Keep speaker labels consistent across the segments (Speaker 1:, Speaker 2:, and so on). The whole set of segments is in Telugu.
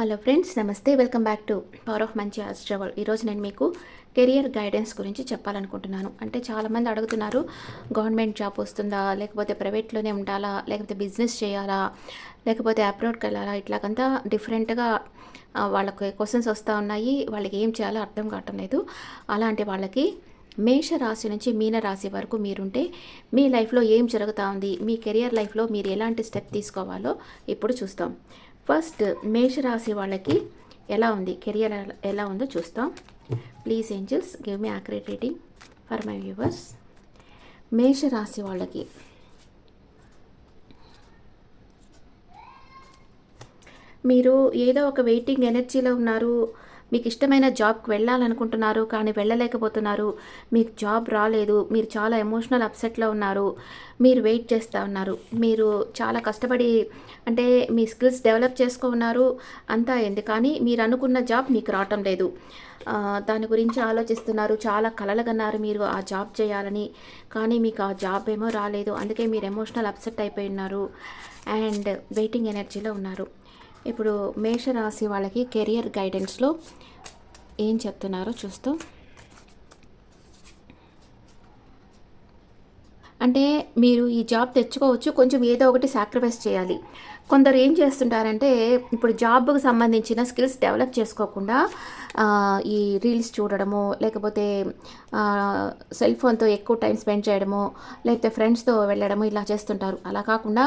Speaker 1: హలో ఫ్రెండ్స్ నమస్తే welcome back to power of మంచి హాస్ ట్రావెల్ ఈరోజు నేను మీకు కెరియర్ గైడెన్స్ గురించి చెప్పాలనుకుంటున్నాను. అంటే చాలామంది అడుగుతున్నారు గవర్నమెంట్ జాబ్ వస్తుందా లేకపోతే ప్రైవేట్లోనే ఉండాలా లేకపోతే బిజినెస్ చేయాలా లేకపోతే అబ్రాడ్కి వెళ్ళాలా ఇట్లాగంతా డిఫరెంట్గా వాళ్ళకి క్వశ్చన్స్ వస్తూ ఉన్నాయి. వాళ్ళకి ఏం చేయాలో అర్థం కావటం లేదు. అలాంటి వాళ్ళకి మేష రాశి నుంచి మీన రాశి వరకు మీరుంటే మీ లైఫ్లో ఏం జరుగుతూ ఉంది మీ కెరియర్ లైఫ్లో మీరు ఎలాంటి స్టెప్ తీసుకోవాలో ఇప్పుడు చూస్తాం. ఫస్ట్ మేష రాశి వాళ్ళకి ఎలా ఉంది? కెరియర్ ఎలా ఉందో చూస్తాం. Please angels give me accurate rating for my viewers మేష రాశి వాళ్ళకి మీరు ఏదో ఒక వెయిటింగ్ ఎనర్జీలో ఉన్నారు. మీకు ఇష్టమైన జాబ్కి వెళ్ళాలనుకుంటున్నారు కానీ వెళ్ళలేకపోతున్నారు మీకు జాబ్ రాలేదు మీరు చాలా ఎమోషనల్ అప్సెట్లో ఉన్నారు మీరు వెయిట్ చేస్తూ ఉన్నారు మీరు చాలా కష్టపడి అంటే మీ స్కిల్స్ డెవలప్ చేసుకో ఉన్నారు అంతా అయింది కానీ మీరు అనుకున్న జాబ్ మీకు రావటం లేదు. దాని గురించి ఆలోచిస్తున్నారు చాలా కలలుగన్నారు మీరు ఆ జాబ్ చేయాలని కానీ మీకు ఆ జాబ్ ఏమో రాలేదు అందుకే మీరు ఎమోషనల్ అప్సెట్ అయిపోయి ఉన్నారు అండ్ వెయిటింగ్ ఎనర్జీలో ఉన్నారు. ఇప్పుడు మేషరాశి వాళ్ళకి కెరియర్ గైడెన్స్లో ఏం చెప్తున్నారో చూస్తూ అంటే మీరు ఈ జాబ్ తెచ్చుకోవచ్చు కొంచెం ఏదో ఒకటి సాక్రిఫైస్ చేయాలి. కొందరు ఏం చేస్తుంటారంటే ఇప్పుడు జాబ్కు సంబంధించిన స్కిల్స్ డెవలప్ చేసుకోకుండా ఈ రీల్స్ చూడడము లేకపోతే సెల్ ఫోన్తో ఎక్కువ టైం స్పెండ్ చేయడము లేకపోతే ఫ్రెండ్స్తో వెళ్ళడము ఇలా చేస్తుంటారు. అలా కాకుండా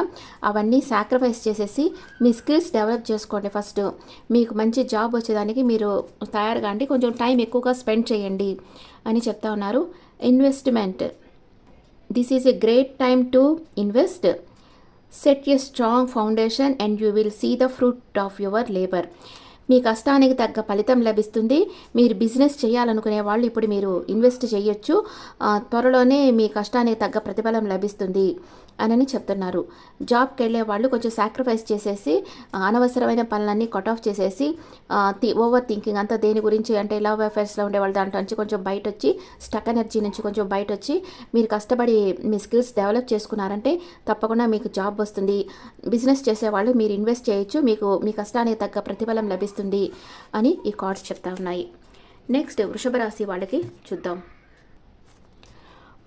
Speaker 1: అవన్నీ సాక్రిఫైస్ చేసేసి మీ స్కిల్స్ డెవలప్ చేసుకోండి ఫస్ట్ మీకు మంచి జాబ్ వచ్చేదానికి మీరు తయారుగా అండి కొంచెం టైం ఎక్కువగా స్పెండ్ చేయండి అని చెప్తా ఉన్నారు. Investment this is a great time to invest. Set a strong foundation and you will see the fruit of your labor. మీ కష్టానికి తగ్గ ఫలితం లభిస్తుంది. మీరు బిజినెస్ చేయాలనుకునే వాళ్ళు ఇప్పుడు మీరు ఇన్వెస్ట్ చేయొచ్చు. త్వరలోనే మీ కష్టానికి తగ్గ ప్రతిఫలం లభిస్తుంది అని చెప్తున్నారు. జాబ్కి వెళ్ళే వాళ్ళు కొంచెం సాక్రిఫైస్ చేసేసి అనవసరమైన పనులన్నీ కట్ ఆఫ్ చేసేసి ఓవర్ థింకింగ్ అంతా దేని గురించి అంటే లవ్ అఫైర్స్లో ఉండే వాళ్ళ దాంట్లో నుంచి కొంచెం బయట వచ్చి స్టక్ ఎనర్జీ నుంచి కొంచెం బయట వచ్చి మీరు కష్టపడి మీ స్కిల్స్ డెవలప్ చేసుకున్నారంటే తప్పకుండా మీకు జాబ్ వస్తుంది. బిజినెస్ చేసేవాళ్ళు మీరు ఇన్వెస్ట్ చేయొచ్చు. మీకు మీ కష్టానికి తగ్గ ప్రతిఫలం లభిస్తుంది. అని ఈ కార్డ్స్ చెప్తా ఉన్నాయి. నెక్స్ట్ వృషభ రాశి వాళ్ళకి చూద్దాం.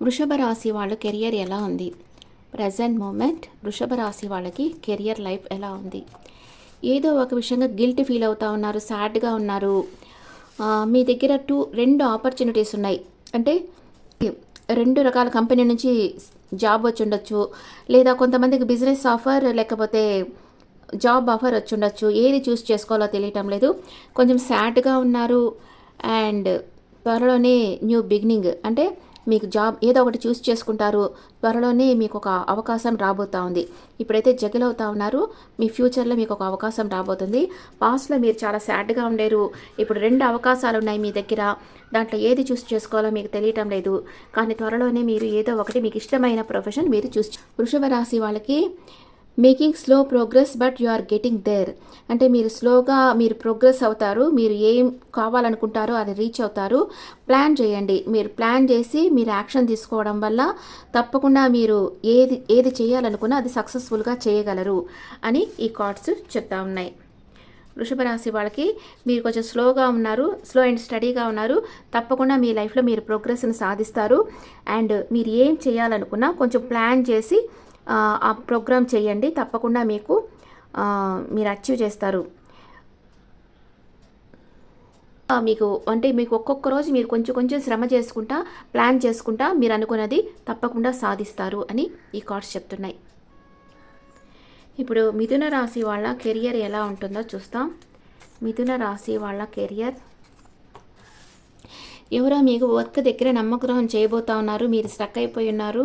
Speaker 1: వృషభ రాశి వాళ్ళ కెరియర్ ఎలా ఉంది? ప్రజెంట్ మూమెంట్ వృషభ రాశి వాళ్ళకి కెరియర్ లైఫ్ ఎలా ఉంది? ఏదో ఒక విషయంగా గిల్ట్ ఫీల్ అవుతూ ఉన్నారు సాడ్గా ఉన్నారు. మీ దగ్గర టూ రెండు ఆపర్చునిటీస్ ఉన్నాయి. అంటే రెండు రకాల కంపెనీ నుంచి జాబ్ వచ్చి ఉండొచ్చు. లేదా కొంతమందికి బిజినెస్ ఆఫర్ లేకపోతే జాబ్ ఆఫర్ వచ్చి ఉండొచ్చు ఏది చూస్ చేసుకోవాలో తెలియటం లేదు. కొంచెం సాడ్గా ఉన్నారు. అండ్ త్వరలోనే న్యూ బిగినింగ్. అంటే మీకు జాబ్ ఏదో ఒకటి చూస్ చేసుకుంటారు. త్వరలోనే మీకు ఒక అవకాశం రాబోతా ఉంది. ఇప్పుడైతే జగిల్ అవుతా ఉన్నారు. మీ ఫ్యూచర్లో మీకు ఒక అవకాశం రాబోతుంది. పాస్ట్లో మీరు చాలా సాడ్గా ఉండేరు. ఇప్పుడు రెండు అవకాశాలు ఉన్నాయి మీ దగ్గర. దాంట్లో ఏది చూస్ చేసుకోవాలో మీకు తెలియటం లేదు. కానీ త్వరలోనే మీరు ఏదో ఒకటి మీకు ఇష్టమైన ప్రొఫెషన్ మీరు చూస్ వృషభ రాశి వాళ్ళకి making slow progress but you are getting there. అంటే మీరు స్లోగా మీరు ప్రోగ్రెస్ అవుతారు మీరు ఏం కావాలనుకుంటారో అది రీచ్ అవుతారు. ప్లాన్ చేయండి. మీరు ప్లాన్ చేసి మీరు యాక్షన్ తీసుకోవడం వల్ల తప్పకుండా మీరు ఏది ఏది చేయాలనుకున్నా అది సక్సెస్ఫుల్గా చేయగలరు అని ఈ కార్డ్స్ చెప్తా ఉన్నాయి. వృషభ రాశి వాళ్ళకి మీరు కొంచెం స్లోగా ఉన్నారు స్లో అండ్ స్టడీగా ఉన్నారు. తప్పకుండా మీ లైఫ్లో మీరు ప్రోగ్రెస్ని సాధిస్తారు. అండ్ మీరు ఏం చేయాలనుకున్నా కొంచెం ప్లాన్ చేసి ఆ, ప్రోగ్రామ్ చేయండి. తప్పకుండా మీకు మీరు అచీవ్ చేస్తారు. మీకు అంటే మీకు ఒక్కొక్క రోజు మీరు కొంచెం కొంచెం శ్రమ చేసుకుంటా ప్లాన్ చేసుకుంటా మీరు అనుకున్నది తప్పకుండా సాధిస్తారు అని ఈ కార్డ్స్ చెప్తున్నాయి. ఇప్పుడు మిథున రాశి వాళ్ళ కెరియర్ ఎలా ఉంటుందో చూస్తాం. మిథున రాశి వాళ్ళ కెరియర్. ఎవరో మీకు వర్క్ దగ్గర నమ్మకద్రోహం చేయబోతా ఉన్నారు మీరు స్టక్ అయిపోయి ఉన్నారు.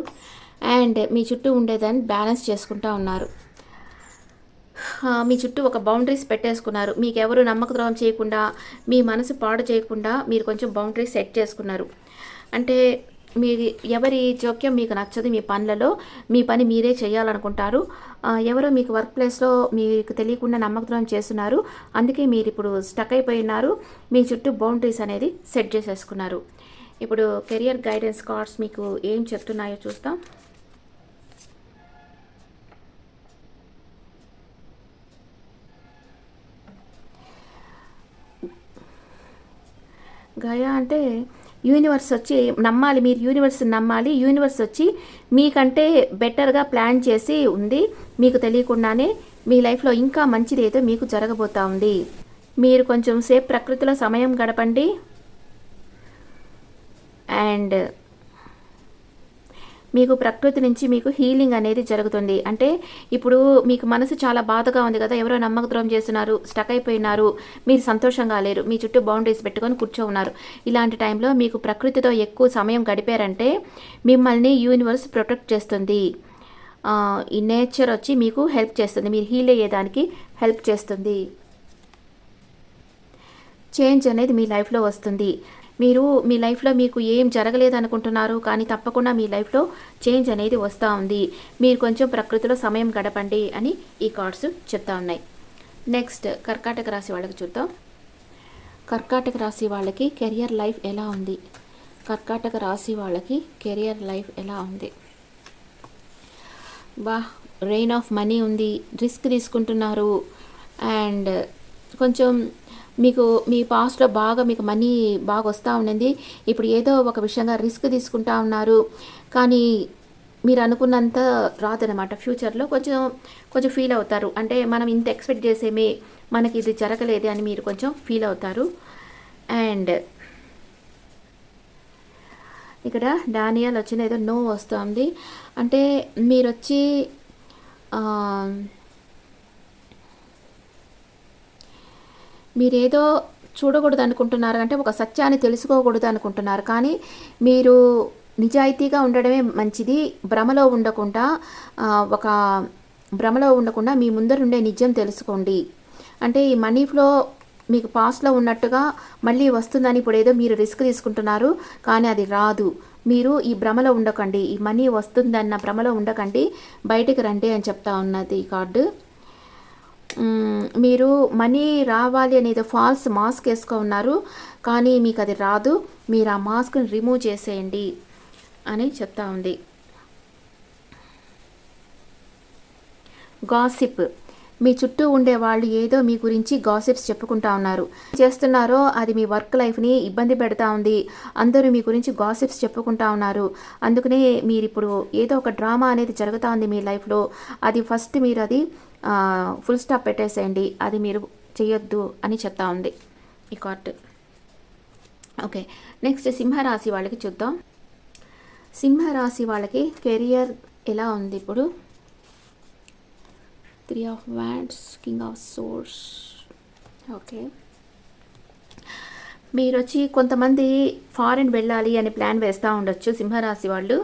Speaker 1: అండ్ మీ చుట్టూ ఉండేదాన్ని బ్యాలెన్స్ చేసుకుంటా ఉన్నారు. మీ చుట్టూ ఒక బౌండరీస్ పెట్టేసుకున్నారు. మీకు ఎవరు నమ్మకద్రోహం చేయకుండా మీ మనసు పాడు చేయకుండా మీరు కొంచెం బౌండరీస్ సెట్ చేసుకున్నారు. అంటే మీ ఎవరి జోక్యం మీకు నచ్చదు మీ పనులలో మీ పని మీరే చేయాలనుకుంటారు. ఎవరో మీకు వర్క్ ప్లేస్లో మీకు తెలియకుండా నమ్మకద్రోహం చేస్తున్నారు. అందుకే మీరు ఇప్పుడు స్టక్ అయిపోయి ఉన్నారు మీ చుట్టూ బౌండరీస్ అనేది సెట్ చేసేసుకున్నారు. ఇప్పుడు కెరియర్ గైడెన్స్ కార్డ్స్ మీకు ఏం చెప్తున్నాయో చూస్తాం గయా అంటే యూనివర్స్ వచ్చి నమ్మాలి మీరు యూనివర్స్ని నమ్మాలి యూనివర్స్ వచ్చి మీకంటే బెటర్గా ప్లాన్ చేసి ఉంది. మీకు తెలియకుండానే మీ లైఫ్లో ఇంకా మంచిది ఏదో మీకు జరగబోతా ఉంది. మీరు కొంచెం సేపు ప్రకృతిలో సమయం గడపండి. అండ్ మీకు ప్రకృతి నుంచి మీకు హీలింగ్ అనేది జరుగుతుంది. అంటే ఇప్పుడు మీకు మనసు చాలా బాధగా ఉంది కదా ఎవరో నమ్మక ద్రోహం చేస్తున్నారు స్టక్ అయిపోయినారు మీరు సంతోషంగా లేరు మీ చుట్టూ బౌండరీస్ పెట్టుకొని కూర్చో ఉన్నారు. ఇలాంటి టైంలో మీకు ప్రకృతితో ఎక్కువ సమయం గడిపారంటే మిమ్మల్ని యూనివర్స్ ప్రొటెక్ట్ చేస్తుంది. ఈ నేచర్ వచ్చి మీకు హెల్ప్ చేస్తుంది. మీరు హీల్ అయ్యేదానికి హెల్ప్ చేస్తుంది. చేంజ్ అనేది మీ లైఫ్లో వస్తుంది. మీరు మీ లైఫ్లో మీకు ఏం జరగలేదు అనుకుంటున్నారు కానీ తప్పకుండా మీ లైఫ్లో చేంజ్ అనేది వస్తూ ఉంది. మీరు కొంచెం ప్రకృతిలో సమయం గడపండి అని ఈ కార్డ్స్ చెప్తా ఉన్నాయి. నెక్స్ట్ కర్కాటక రాశి వాళ్ళకి చూద్దాం. కర్కాటక రాశి వాళ్ళకి కెరియర్ లైఫ్ ఎలా ఉంది? కర్కాటక రాశి వాళ్ళకి కెరియర్ లైఫ్ ఎలా ఉంది? బా రెయిన్ ఆఫ్ మనీ ఉంది రిస్క్ తీసుకుంటున్నారు. అండ్ కొంచెం మీకు మీ పాస్ట్లో బాగా మీకు మనీ బాగా వస్తూ ఉండింది. ఇప్పుడు ఏదో ఒక విషయంగా రిస్క్ తీసుకుంటా ఉన్నారు. కానీ మీరు అనుకున్నంత రాదనమాట ఫ్యూచర్లో కొంచెం కొంచెం ఫీల్ అవుతారు. అంటే మనం ఇంత ఎక్స్పెక్ట్ చేసేమే మనకి ఇది జరగలేదు అని మీరు కొంచెం ఫీల్ అవుతారు. అండ్ ఇక్కడ డానియల్ వచ్చిన ఏదో నో వస్తుంది. అంటే మీరు వచ్చి ఆ, మీరేదో చూడకూడదు అనుకుంటున్నారు అంటే ఒక సత్యాన్ని తెలుసుకోకూడదు అనుకుంటున్నారు కానీ మీరు నిజాయితీగా ఉండడమే మంచిది. భ్రమలో ఉండకుండా ఒక భ్రమలో ఉండకుండా మీ ముందరుండే నిజం తెలుసుకోండి. అంటే ఈ మనీ ఫ్లో మీకు పాస్ట్లో ఉన్నట్టుగా మళ్ళీ వస్తుందని ఇప్పుడు ఏదో మీరు రిస్క్ తీసుకుంటున్నారు కానీ అది రాదు. మీరు ఈ భ్రమలో ఉండకండి. ఈ మనీ వస్తుందన్న భ్రమలో ఉండకండి. బయటికి రండి అని చెప్తా ఉన్నది ఈ కార్డు. మీరు మనీ రావాలి అనేది ఫాల్స్ మాస్క్ వేసుకో ఉన్నారు కానీ మీకు అది రాదు మీరు ఆ మాస్క్ని రిమూవ్ చేసేయండి అని చెప్తా ఉంది. గాసిప్. మీ చుట్టూ ఉండే వాళ్ళు ఏదో మీ గురించి గాసిప్స్ చెప్పుకుంటా ఉన్నారు. చేస్తున్నారో అది మీ వర్క్ లైఫ్ని ఇబ్బంది పెడతా ఉంది. అందరూ మీ గురించి గాసిప్స్ చెప్పుకుంటా ఉన్నారు. అందుకనే మీరు ఇప్పుడు ఏదో ఒక డ్రామా అనేది జరుగుతూ ఉంది మీ లైఫ్లో. అది ఫస్ట్ మీరు అది ఫుల్ స్టాప్ పెట్టేసేయండి. అది మీరు చేయొద్దు అని చెప్తా ఉంది ఈ కార్ట్ ఓకే. నెక్స్ట్ సింహరాశి వాళ్ళకి చూద్దాం. సింహరాశి వాళ్ళకి కెరియర్ ఎలా ఉంది ఇప్పుడు? Three of wands king of swords okay. మీరు వచ్చి కొంతమంది ఫారెన్ వెళ్ళాలి అని ప్లాన్ వేస్తూ ఉండొచ్చు సింహరాశి వాళ్ళు.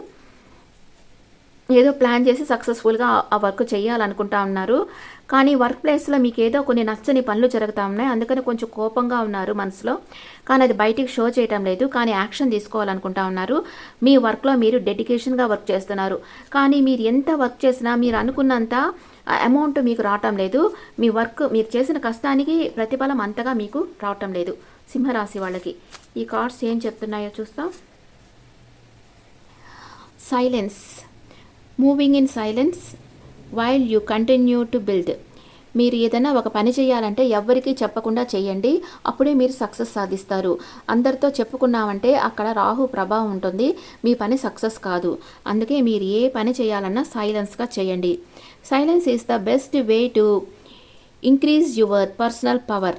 Speaker 1: ఏదో ప్లాన్ చేసి సక్సెస్ఫుల్గా ఆ వర్క్ చేయాలనుకుంటా ఉన్నారు. కానీ వర్క్ ప్లేస్లో మీకు ఏదో కొన్ని నచ్చని పనులు జరుగుతూ ఉన్నాయి. అందుకని కొంచెం కోపంగా ఉన్నారు మనసులో. కానీ అది బయటికి షో చేయటం లేదు. కానీ యాక్షన్ తీసుకోవాలనుకుంటా ఉన్నారు. మీ వర్క్లో మీరు డెడికేషన్గా వర్క్ చేస్తున్నారు. కానీ మీరు ఎంత వర్క్ చేసినా మీరు అనుకున్నంత అమౌంట్ మీకు రావటం లేదు. మీ వర్క్ మీరు చేసిన కష్టానికి ప్రతిఫలం అంతగా మీకు రావటం లేదు. సింహరాశి వాళ్ళకి ఈ కార్డ్స్ ఏం చెప్తున్నాయో చూస్తాం. Silence. Moving in silence while you continue to build మీరు ఏదైనా ఒక పని చేయాలంటే ఎవ్వరికీ చెప్పకుండా చేయండి. అప్పుడే మీరు సక్సెస్ సాధిస్తారు. అందరితో చెప్పుకున్నామంటే అక్కడ రాహు ప్రభావం ఉంటుంది. మీ పని సక్సెస్ కాదు. అందుకే మీరు ఏ పని చేయాలన్నా సైలెన్స్గా చేయండి. Silence is the best way to increase your personal power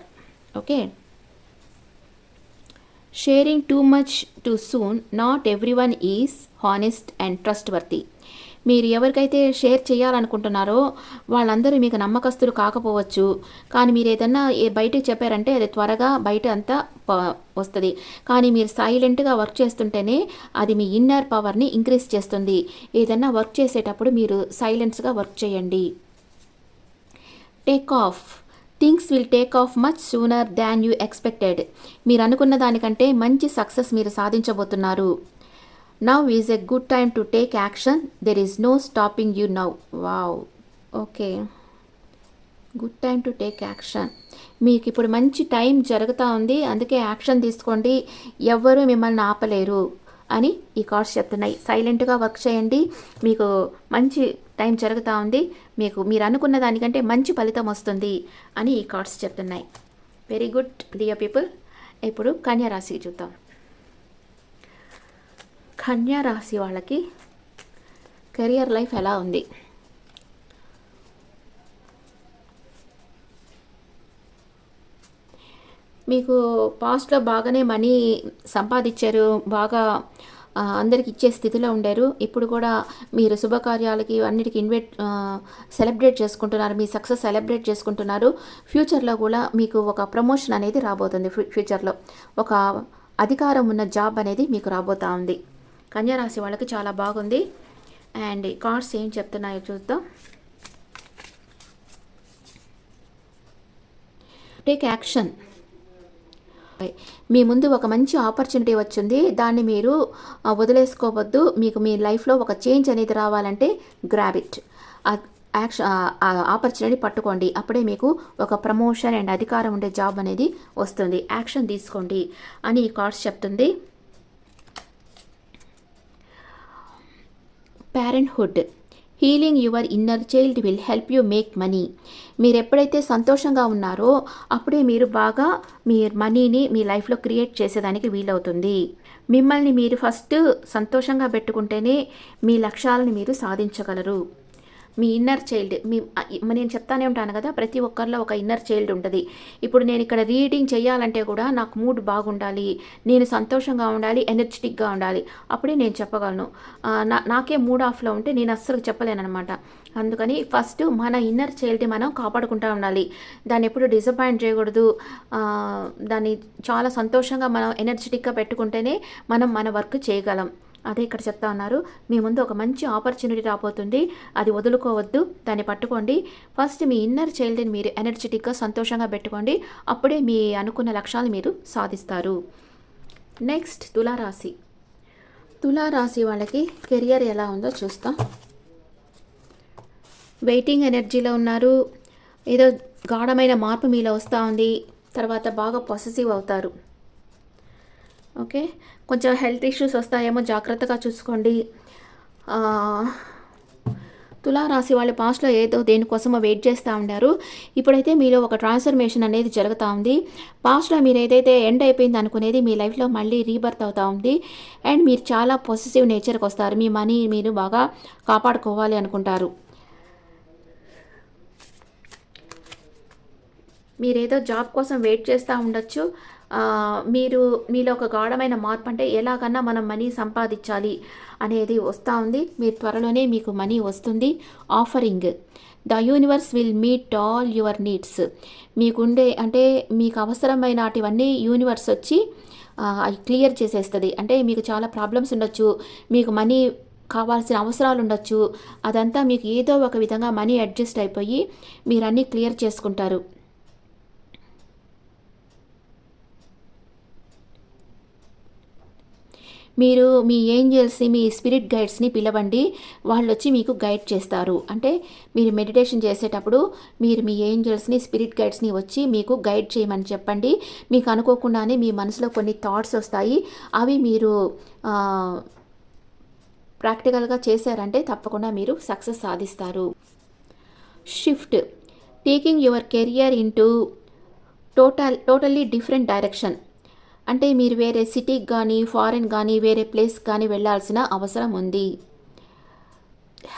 Speaker 1: okay sharing too much too soon not everyone is honest and trustworthy మీరు ఎవరికైతే షేర్ చేయాలనుకుంటున్నారో వాళ్ళందరూ మీకు నమ్మకస్తులు కాకపోవచ్చు. కానీ మీరు ఏదన్నా ఏ- చెప్పారంటే అది త్వరగా బయట అంతా వస్తుంది. కానీ మీరు సైలెంట్గా వర్క్ చేస్తుంటేనే అది మీ ఇన్నర్ పవర్ని ఇంక్రీజ్ చేస్తుంది. ఏదన్నా వర్క్ చేసేటప్పుడు మీరు సైలెన్స్గా వర్క్ చేయండి. Take off. Things will take off much sooner than you expected. మీరు అనుకున్న దానికంటే మంచి సక్సెస్ మీరు సాధించబోతున్నారు. Now is a good time to take action there is no stopping you now wow okay good time to take action మీకు ఇప్పుడు మంచి టైం జరుగుతూ ఉంది. అందుకే యాక్షన్ తీసుకోండి. ఎవ్వరూ మిమ్మల్ని ఆపలేరు అని ఈ కార్డ్స్ చెప్తున్నాయి. సైలెంట్గా వర్క్ చేయండి. మీకు మంచి టైం జరుగుతూ ఉంది. మీకు మీరు అనుకున్న దానికంటే మంచి ఫలితం వస్తుంది అని ఈ కార్డ్స్ చెప్తున్నాయి. వెరీ గుడ్ డియర్ పీపుల్ ఇప్పుడు కన్యా రాశికి చూద్దాం. కన్యా రాశి వాళ్ళకి కెరియర్ లైఫ్ ఎలా ఉంది? మీకు పాస్ట్లో బాగానే మనీ సంపాదించారు బాగా అందరికి ఇచ్చే స్థితిలో ఉండారు. ఇప్పుడు కూడా మీరు శుభకార్యాలకి అన్నిటికీ ఇన్వైట్ సెలబ్రేట్ చేసుకుంటున్నారు మీ సక్సెస్ సెలబ్రేట్ చేసుకుంటున్నారు. ఫ్యూచర్లో కూడా మీకు ఒక ప్రమోషన్ అనేది రాబోతుంది ఫ్యూచర్లో ఒక అధికారం ఉన్న జాబ్ అనేది మీకు రాబోతా ఉంది. కన్యారాశి వాళ్ళకి చాలా బాగుంది. అండ్ ఈ కార్డ్స్ ఏం చెప్తున్నాయో చూద్దాం. Take action. మీ ముందు ఒక మంచి ఆపర్చునిటీ వచ్చింది. దాన్ని మీరు వదిలేసుకోవద్దు. మీకు మీ లైఫ్లో ఒక చేంజ్ అనేది రావాలంటే గ్రాబ్ ఇట్ యాక్షన్ ఆపర్చునిటీ పట్టుకోండి. అప్పుడే మీకు ఒక ప్రమోషన్ అండ్ అధికారం ఉండే జాబ్ అనేది వస్తుంది. యాక్షన్ తీసుకోండి అని ఈ కార్డ్స్ చెప్తుంది. Parenthood healing your inner child will help you make money మీరు ఎప్పుడైతే సంతోషంగా ఉన్నారో అప్పుడే మీరు బాగా మీ మనీని మీ లైఫ్లో క్రియేట్ చేసేదానికి వీలవుతుంది. మిమ్మల్ని మీరు ఫస్ట్ సంతోషంగా పెట్టుకుంటేనే మీ లక్ష్యాలను మీరు సాధించగలరు. మీ ఇన్నర్ చైల్డ్ మీ నేను చెప్తానే ఉంటాను కదా ప్రతి ఒక్కరిలో ఒక ఇన్నర్ చైల్డ్ ఉంటుంది. ఇప్పుడు నేను ఇక్కడ రీడింగ్ చేయాలంటే కూడా నాకు మూడ్ బాగుండాలి నేను సంతోషంగా ఉండాలి ఎనర్జెటిక్గా ఉండాలి. అప్పుడే నేను చెప్పగలను. నా నాకే మూడ్ ఆఫ్లో ఉంటే నేను అస్సలు చెప్పలేను అనమాట అందుకని ఫస్ట్ మన ఇన్నర్ చైల్డ్ని మనం కాపాడుకుంటూ ఉండాలి. దాన్ని ఎప్పుడు డిసప్పాయింట్ చేయకూడదు. దాన్ని చాలా సంతోషంగా మనం ఎనర్జెటిక్గా పెట్టుకుంటేనే మనం మన వర్క్ చేయగలం. అదే ఇక్కడ చెప్తా ఉన్నారు. మీ ముందు ఒక మంచి ఆపర్చునిటీ రాబోతుంది. అది వదులుకోవద్దు. దాన్ని పట్టుకోండి. ఫస్ట్ మీ ఇన్నర్ చైల్డ్ని మీరు ఎనర్జెటిక్గా సంతోషంగా పెట్టుకోండి. అప్పుడే మీ అనుకున్న లక్ష్యాలు మీరు సాధిస్తారు. నెక్స్ట్ తులారాశి. తులారాశి వాళ్ళకి కెరియర్ ఎలా ఉందో చూస్తాం. వెయిటింగ్ ఎనర్జీలో ఉన్నారు. ఏదో గాఢమైన మార్పు మీలో వస్తూ ఉంది. తర్వాత బాగా పొసెసివ్ అవుతారు. ఓకే? కొంచెం హెల్త్ ఇష్యూస్ వస్తాయేమో జాగ్రత్తగా చూసుకోండి. తులారాశి వాళ్ళు పాస్ట్లో ఏదో దేనికోసమో వెయిట్ చేస్తూ ఉండారు. ఇప్పుడైతే మీలో ఒక ట్రాన్స్ఫర్మేషన్ అనేది జరుగుతూ ఉంది. పాస్ట్లో మీరు ఏదైతే ఎండ్ అయిపోయింది అనుకునేది మీ లైఫ్లో మళ్ళీ రీబర్త్ అవుతూ ఉంది. అండ్ మీరు చాలా పాజిటివ్ నేచర్కి వస్తారు. మీ మనీ మీరు బాగా కాపాడుకోవాలి అనుకుంటారు. మీరేదో జాబ్ కోసం వెయిట్ చేస్తూ ఉండొచ్చు. మీరు మీలో ఒక గాఢమైన మార్పు అంటే ఎలాగన్నా మనం మనీ సంపాదించాలి అనేది వస్తూ ఉంది. మీరు త్వరలోనే మీకు మనీ వస్తుంది. Offering. The universe will meet all your needs. మీకుండే అంటే మీకు అవసరమైనటివన్నీ యూనివర్స్ వచ్చి అవి క్లియర్ చేసేస్తుంది. అంటే మీకు చాలా ప్రాబ్లమ్స్ ఉండొచ్చు. మీకు మనీ కావాల్సిన అవసరాలు ఉండొచ్చు. అదంతా మీకు ఏదో ఒక విధంగా మనీ అడ్జస్ట్ అయిపోయి మీరు అన్నీ క్లియర్ చేసుకుంటారు. మీరు మీ ఏంజల్స్ని మీ స్పిరిట్ గైడ్స్ని పిలవండి. వాళ్ళు వచ్చి మీకు గైడ్ చేస్తారు. అంటే మీరు మెడిటేషన్ చేసేటప్పుడు మీరు మీ ఏంజల్స్ని స్పిరిట్ గైడ్స్ని వచ్చి మీకు గైడ్ చేయమని చెప్పండి. మీకు అనుకోకుండానే మీ మనసులో కొన్ని థాట్స్ వస్తాయి. అవి మీరు ప్రాక్టికల్గా చేశారంటే తప్పకుండా మీరు సక్సెస్ సాధిస్తారు. Shift. Taking your career into total totally different direction. అంటే మీరు వేరే సిటీకి కానీ ఫారెన్ కానీ వేరే ప్లేస్ కానీ వెళ్ళాల్సిన అవసరం ఉంది.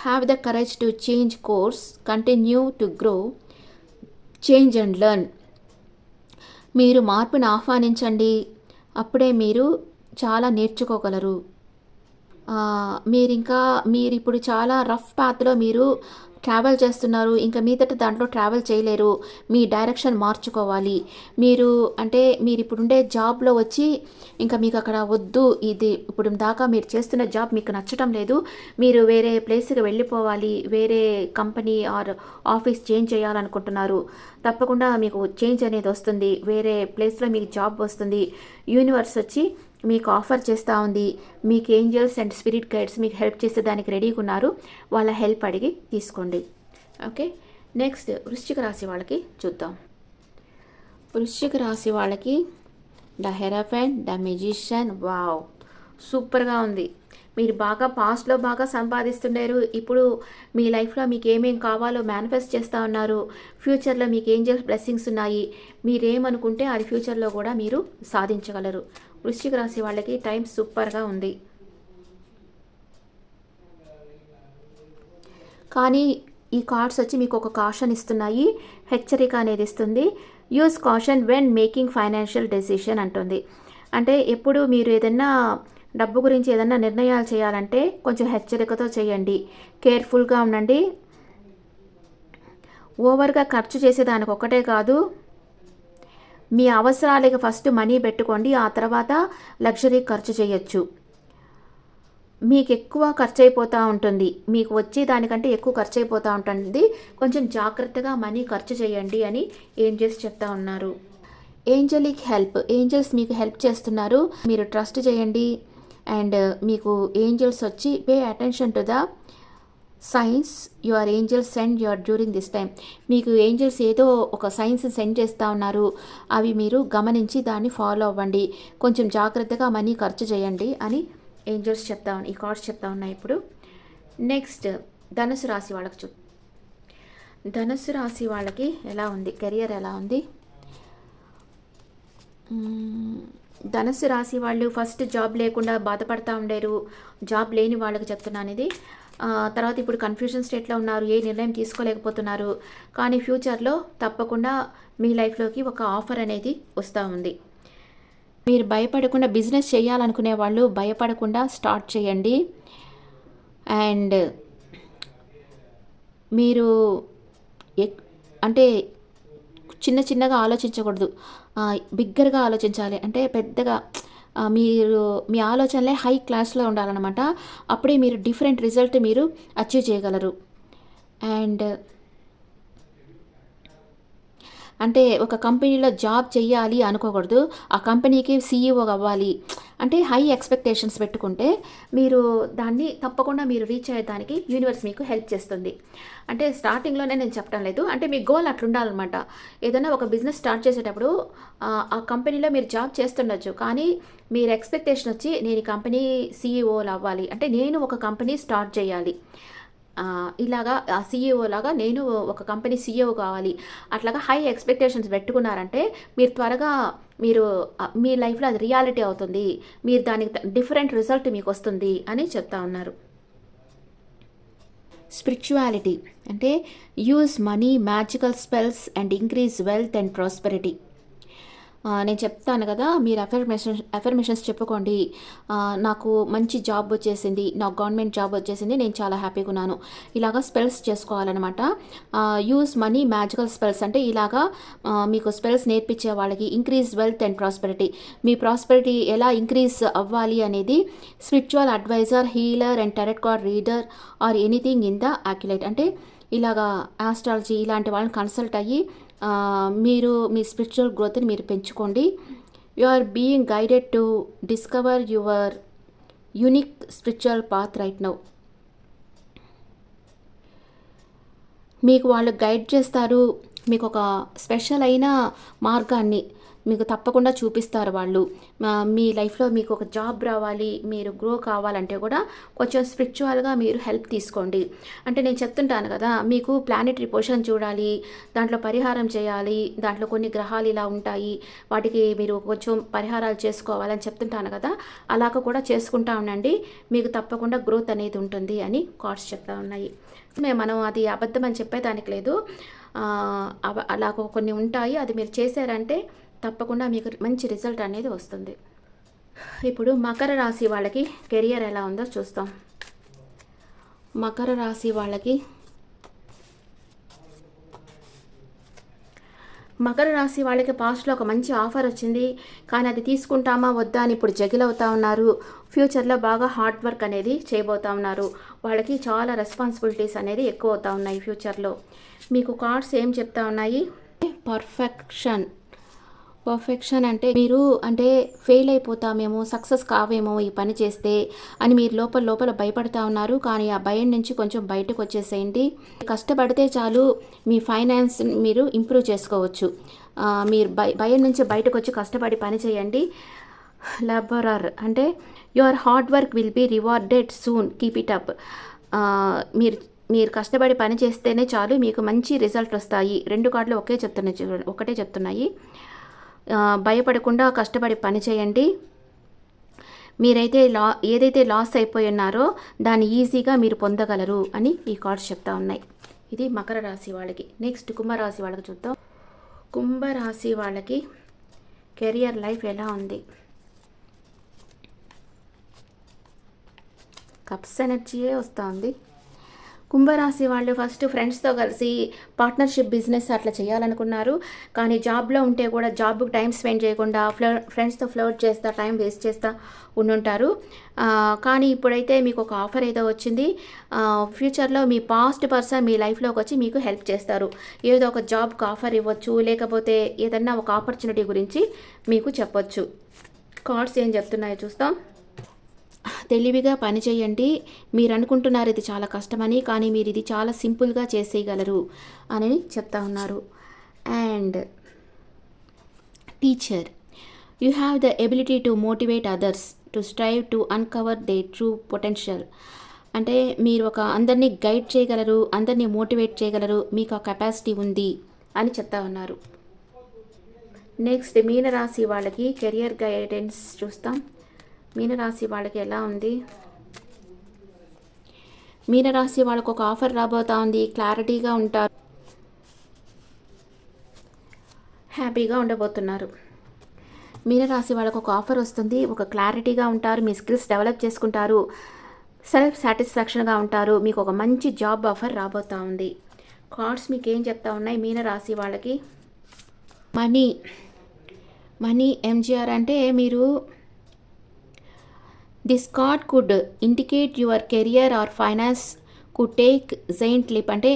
Speaker 1: Have the courage to change course continue to grow change and learn మీరు మార్పును ఆహ్వానించండి. అప్పుడే మీరు చాలా నేర్చుకోగలరు. మీరు ఇంకా మీరు ఇప్పుడు చాలా రఫ్ పాత్లో మీరు ట్రావెల్ చేస్తున్నారు. ఇంకా మీదట దాంట్లో ట్రావెల్ చేయలేరు. మీ డైరెక్షన్ మార్చుకోవాలి. మీరు అంటే మీరు ఇప్పుడుండే జాబ్లో వచ్చి ఇంకా మీకు అక్కడ వద్దు. ఇది ఇప్పుడు దాకా మీరు చేస్తున్న జాబ్ మీకు నచ్చటం లేదు. మీరు వేరే ప్లేస్కి వెళ్ళిపోవాలి. వేరే కంపెనీ ఆర్ ఆఫీస్ చేంజ్ చేయాలనుకుంటున్నారు. తప్పకుండా మీకు చేంజ్ అనేది వస్తుంది. వేరే ప్లేస్లో మీకు జాబ్ వస్తుంది. యూనివర్స్ వచ్చి మీకు ఆఫర్ చేస్తూ ఉంది. మీకు ఏంజల్స్ అండ్ స్పిరిట్ గైడ్స్ మీకు హెల్ప్ చేసే దానికి రెడీగా ఉన్నారు. వాళ్ళ హెల్ప్ అడిగి తీసుకోండి. ఓకే? నెక్స్ట్ వృశ్చిక రాశి వాళ్ళకి చూద్దాం. వృశ్చిక రాశి వాళ్ళకి the hierophant the magician. Wow! సూపర్గా ఉంది. మీరు బాగా పాస్ట్లో బాగా సంపాదిస్తున్నారు ఇప్పుడు మీ లైఫ్లో మీకు ఏమేం కావాలో మేనిఫెస్ట్ చేస్తూ ఉన్నారు. ఫ్యూచర్లో మీకు ఏంజల్స్ బ్లెస్సింగ్స్ ఉన్నాయి. మీరేమనుకుంటే అది ఫ్యూచర్లో కూడా మీరు సాధించగలరు. వృశ్చిక రాశి వాళ్ళకి టైం సూపర్గా ఉంది. కానీ ఈ కార్డ్స్ వచ్చి మీకు ఒక కాషన్ ఇస్తున్నాయి. హెచ్చరిక అనేది ఇస్తుంది. Use caution when making financial decision అంటుంది. అంటే ఎప్పుడు మీరు ఏదైనా డబ్బు గురించి ఏదైనా నిర్ణయాలు చేయాలంటే కొంచెం హెచ్చరికతో చేయండి. కేర్ఫుల్గా ఉండండి. ఓవర్గా ఖర్చు చేసేదానికి ఒక్కటే కాదు. మీ అవసరాలకి ఫస్ట్ మనీ పెట్టుకోండి ఆ తర్వాత లగ్జరీ ఖర్చు చేయొచ్చు. మీకు ఎక్కువ ఖర్చు అయిపోతూ ఉంటుంది. మీకు వచ్చే దానికంటే ఎక్కువ ఖర్చు అయిపోతూ ఉంటుంది. కొంచెం జాగ్రత్తగా మనీ ఖర్చు చేయండి అని ఏంజల్స్ చెప్తా ఉన్నారు. Angelic help. ఏంజల్స్ మీకు హెల్ప్ చేస్తున్నారు. మీరు ట్రస్ట్ చేయండి. అండ్ మీకు ఏంజల్స్ వచ్చి pay attention to the signs your angels send your during this time మీకు ఏంజల్స్ ఏదో ఒక సైన్స్ సెండ్ చేస్తూ ఉన్నారు. అవి మీరు గమనించి దాన్ని ఫాలో అవ్వండి. కొంచెం జాగ్రత్తగా మనీ ఖర్చు చేయండి అని ఏంజల్స్ చెప్తా ఈ కార్డ్స్ చెప్తా ఉన్నాయి ఇప్పుడు. నెక్స్ట్ ధనుసు రాశి వాళ్ళకి చూ ధనుసు రాశి వాళ్ళకి ఎలా ఉంది? కెరియర్ ఎలా ఉంది? ధనుసు రాశి వాళ్ళు ఫస్ట్ జాబ్ లేకుండా బాధపడతా ఉండేరు. జాబ్ లేని వాళ్ళకి చెప్తున్నాను ఇది తర్వాత ఇప్పుడు కన్ఫ్యూజన్ స్టేట్లో ఉన్నారు ఏ నిర్ణయం తీసుకోలేకపోతున్నారు. కానీ ఫ్యూచర్లో తప్పకుండా మీ లైఫ్లోకి ఒక ఆఫర్ అనేది వస్తూ ఉంది. మీరు భయపడకుండా బిజినెస్ చేయాలనుకునే వాళ్ళు భయపడకుండా స్టార్ట్ చేయండి. అండ్ మీరు ఎక్- అంటే చిన్న చిన్నగా ఆలోచించకూడదు. బిగ్గర్గా బిగ్గరగా ఆలోచించాలి. అంటే పెద్దగా మీరు మీ ఆలోచనలే హై క్లాస్లో ఉండాలన్నమాట. అప్పుడే మీరు డిఫరెంట్ రిజల్ట్ మీరు అచీవ్ చేయగలరు. అండ్ అంటే ఒక కంపెనీలో జాబ్ చేయాలి అనుకోకూడదు. ఆ కంపెనీకి సీఈఓ అవ్వాలి. అంటే హై ఎక్స్పెక్టేషన్స్ పెట్టుకుంటే మీరు దాన్ని తప్పకుండా మీరు రీచ్ అయ్యేదానికి యూనివర్స్ మీకు హెల్ప్ చేస్తుంది. అంటే స్టార్టింగ్లోనే నేను చెప్పడం లేదు. అంటే మీ గోల్ అట్లుండాలన్నమాట. ఏదైనా ఒక బిజినెస్ స్టార్ట్ చేసేటప్పుడు ఆ, కంపెనీలో మీరు జాబ్ చేస్తుండొచ్చు. కానీ మీరు ఎక్స్పెక్టేషన్ వచ్చి నేను ఈ కంపెనీ సీఈఓలు అవ్వాలి. అంటే నేను ఒక కంపెనీ స్టార్ట్ చేయాలి. ఇలాగా సీఈఓ లాగా నేను ఒక కంపెనీ సీఈఓ కావాలి. అట్లాగా హై ఎక్స్పెక్టేషన్స్ పెట్టుకున్నారంటే మీరు త్వరగా మీరు మీ లైఫ్లో అది రియాలిటీ అవుతుంది. మీరు దానికి డిఫరెంట్ రిజల్ట్ మీకు వస్తుంది అని చెప్తా ఉన్నారు. స్పిరిచువాలిటీ అంటే use money magical spells and increase wealth and prosperity. నేను చెప్తాను కదా మీరు అఫర్మేషన్ అఫర్మేషన్స్ చెప్పుకోండి. నాకు మంచి జాబ్ వచ్చేసింది నాకు గవర్నమెంట్ జాబ్ వచ్చేసింది నేను చాలా హ్యాపీగా ఉన్నాను. ఇలాగా స్పెల్స్ చేసుకోవాలన్నమాట. యూస్ మనీ మ్యాజికల్ స్పెల్స్ అంటే ఇలాగా మీకు స్పెల్స్ నేర్పించే వాళ్ళకి ఇంక్రీజ్ వెల్త్ అండ్ ప్రాస్పెరిటీ మీ ప్రాస్పెరిటీ ఎలా ఇంక్రీజ్ అవ్వాలి అనేది spiritual advisor healer and tarot card reader or anything in the accurate అంటే ఇలాగా ఆస్ట్రాలజీ ఇలాంటి వాళ్ళని కన్సల్ట్ అయ్యి మీరు మీ స్పిరిచువల్ గ్రోత్ని మీరు పెంచుకోండి. You are being guided to discover your unique spiritual path right now మీకు వాళ్ళు గైడ్ చేస్తారు. మీకు ఒక స్పెషల్ అయిన మార్గాన్ని. మీకు తప్పకుండా చూపిస్తారు వాళ్ళు. మీ లైఫ్లో మీకు ఒక జాబ్ రావాలి మీరు గ్రో కావాలంటే కూడా కొంచెం స్పిరిచువల్గా మీరు హెల్ప్ తీసుకోండి. అంటే నేను చెప్తుంటాను కదా మీకు ప్లానెటరీ పొజిషన్ చూడాలి దాంట్లో పరిహారం చేయాలి దాంట్లో కొన్ని గ్రహాలు ఇలా ఉంటాయి వాటికి మీరు కొంచెం పరిహారాలు చేసుకోవాలని చెప్తుంటాను కదా అలాగ కూడా చేసుకుంటా ఉండండి. మీకు తప్పకుండా గ్రోత్ అనేది ఉంటుంది అని కార్డ్స్ చెప్తా ఉన్నాయి. మనం అది అబద్ధం అని చెప్పేదానికి లేదు. అవ- అలాగ కొన్ని ఉంటాయి అది మీరు చేశారంటే తప్పకుండా మీకు మంచి రిజల్ట్ అనేది వస్తుంది. ఇప్పుడు మకర రాశి వాళ్ళకి కెరియర్ ఎలా ఉందో చూస్తాం. మకర రాశి వాళ్ళకి మకర రాశి వాళ్ళకి పాస్ట్లో ఒక మంచి ఆఫర్ వచ్చింది. కానీ అది తీసుకుంటామా వద్దా అని ఇప్పుడు జగిల్ అవుతా ఉన్నారు. ఫ్యూచర్లో బాగా హార్డ్ వర్క్ అనేది చేయబోతా ఉన్నారు. వాళ్ళకి చాలా రెస్పాన్సిబిలిటీస్ అనేది ఎక్కువ అవుతా ఉన్నాయి ఫ్యూచర్లో మీకు కార్డ్స్ ఏం చెప్తా ఉన్నాయి? పర్ఫెక్షన్ పర్ఫెక్షన్ అంటే మీరు అంటే ఫెయిల్ అయిపోతామేమో సక్సెస్ కావేమో ఈ పని చేస్తే అని మీరు లోపల లోపల భయపడతా ఉన్నారు. కానీ ఆ భయం నుంచి కొంచెం బయటకు వచ్చేసేయండి. కష్టపడితే చాలు మీ ఫైనాన్స్ మీరు ఇంప్రూవ్ చేసుకోవచ్చు. మీరు భయం నుంచి బయటకు వచ్చి కష్టపడి పని చేయండి. లబరర్ అంటే your hard work will be rewarded soon keep it up మీరు మీరు కష్టపడి పని చేస్తేనే చాలు మీకు మంచి రిజల్ట్ వస్తాయి. రెండు కార్డులు ఒకే చెప్తున్నాయి ఒకటే చెప్తున్నాయి. భయపడకుండా కష్టపడి పని చేయండి. మీరైతే లా ఏదైతే లాస్ అయిపోయి ఉన్నారో దాన్ని ఈజీగా మీరు పొందగలరు అని ఈ కార్డ్స్ చెప్తా ఉన్నాయి. ఇది మకర రాశి వాళ్ళకి. నెక్స్ట్ కుంభరాశి వాళ్ళకి చూద్దాం. కుంభరాశి వాళ్ళకి కెరియర్ లైఫ్ ఎలా ఉంది? కప్స్ ఎనర్జీయే వస్తుంది కుంభరాశి వాళ్ళు ఫస్ట్ ఫ్రెండ్స్తో కలిసి పార్ట్నర్షిప్ బిజినెస్ అట్లా చేయాలనుకున్నారు. కానీ జాబ్లో ఉంటే కూడా జాబ్కి టైం స్పెండ్ చేయకుండా ఫ్లో ఫ్రెండ్స్తో ఫ్లోట్ చేస్తా టైం వేస్ట్ చేస్తా ఉండుంటారు. కానీ ఇప్పుడైతే మీకు ఒక ఆఫర్ ఏదో వచ్చింది. ఫ్యూచర్లో మీ పాస్ట్ పర్సన్ మీ లైఫ్లోకి వచ్చి మీకు హెల్ప్ చేస్తారు. ఏదో ఒక జాబ్కి ఆఫర్ ఇవ్వచ్చు లేకపోతే ఏదన్నా ఒక ఆపర్చునిటీ గురించి మీకు చెప్పొచ్చు. కార్డ్స్ ఏం చెప్తున్నాయో చూస్తాం. తెలివిగా పని చేయండి. మీరు అనుకుంటున్నారు ఇది చాలా కష్టమని కానీ మీరు ఇది చాలా సింపుల్గా చేసేయగలరు అని చెప్తా ఉన్నారు. And teacher you have the ability to motivate others to strive to uncover they true potential. అంటే మీరు ఒక అందరినీ గైడ్ చేయగలరు అందరినీ మోటివేట్ చేయగలరు మీకు ఆ కెపాసిటీ ఉంది అని చెప్తా ఉన్నారు. నెక్స్ట్ మీనరాశి వాళ్ళకి కెరియర్ గైడెన్స్ చూస్తాం. మీనరాశి వాళ్ళకి ఎలా ఉంది? మీనరాశి వాళ్ళకు ఒక ఆఫర్ రాబోతా ఉంది క్లారిటీగా ఉంటారు. హ్యాపీగా ఉండబోతున్నారు. మీనరాశి వాళ్ళకు ఒక ఆఫర్ వస్తుంది. ఒక క్లారిటీగా ఉంటారు. మీ స్కిల్స్ డెవలప్ చేసుకుంటారు. సెల్ఫ్ సాటిస్ఫాక్షన్గా ఉంటారు. మీకు ఒక మంచి జాబ్ ఆఫర్ రాబోతా ఉంది కార్డ్స్ మీకు ఏం చెప్తా ఉన్నాయి? మీనరాశి వాళ్ళకి. మనీ. మనీ ఎంజీఆర్ అంటే మీరు this card could indicate your career or finance could take giant leap అంటే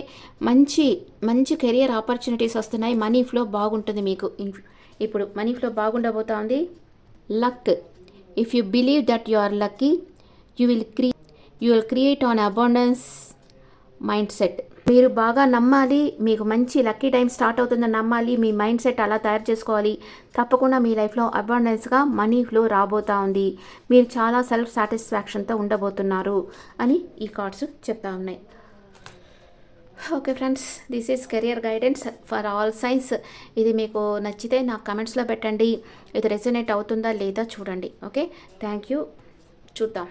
Speaker 1: మంచి మంచి కెరియర్ ఆపర్చునిటీస్ వస్తున్నాయి. మనీ ఫ్లో బాగుంటుంది మీకు. ఇప్పుడు మనీ ఫ్లో బాగుండబోతా ఉంది luck if you believe that you are lucky you will క్రీ you will create an abundance mindset మీరు బాగా నమ్మాలి మీకు మంచి లక్కీ టైం స్టార్ట్ అవుతుందని నమ్మాలి మీ మైండ్ సెట్ అలా తయారు చేసుకోవాలి. తప్పకుండా మీ లైఫ్లో అబాండెన్స్గా మనీ ఫ్లో రాబోతూ ఉంది. మీరు చాలా సెల్ఫ్ సాటిస్ఫాక్షన్తో ఉండబోతున్నారు అని ఈ కార్డ్స్ చెప్తా ఉన్నాయి. Okay friends this is career guidance for all signs. ఇది మీకు నచ్చితే నాకు కమెంట్స్లో పెట్టండి. ఇది రెజనేట్ అవుతుందా లేదా చూడండి. Okay thank you. చూద్దాం.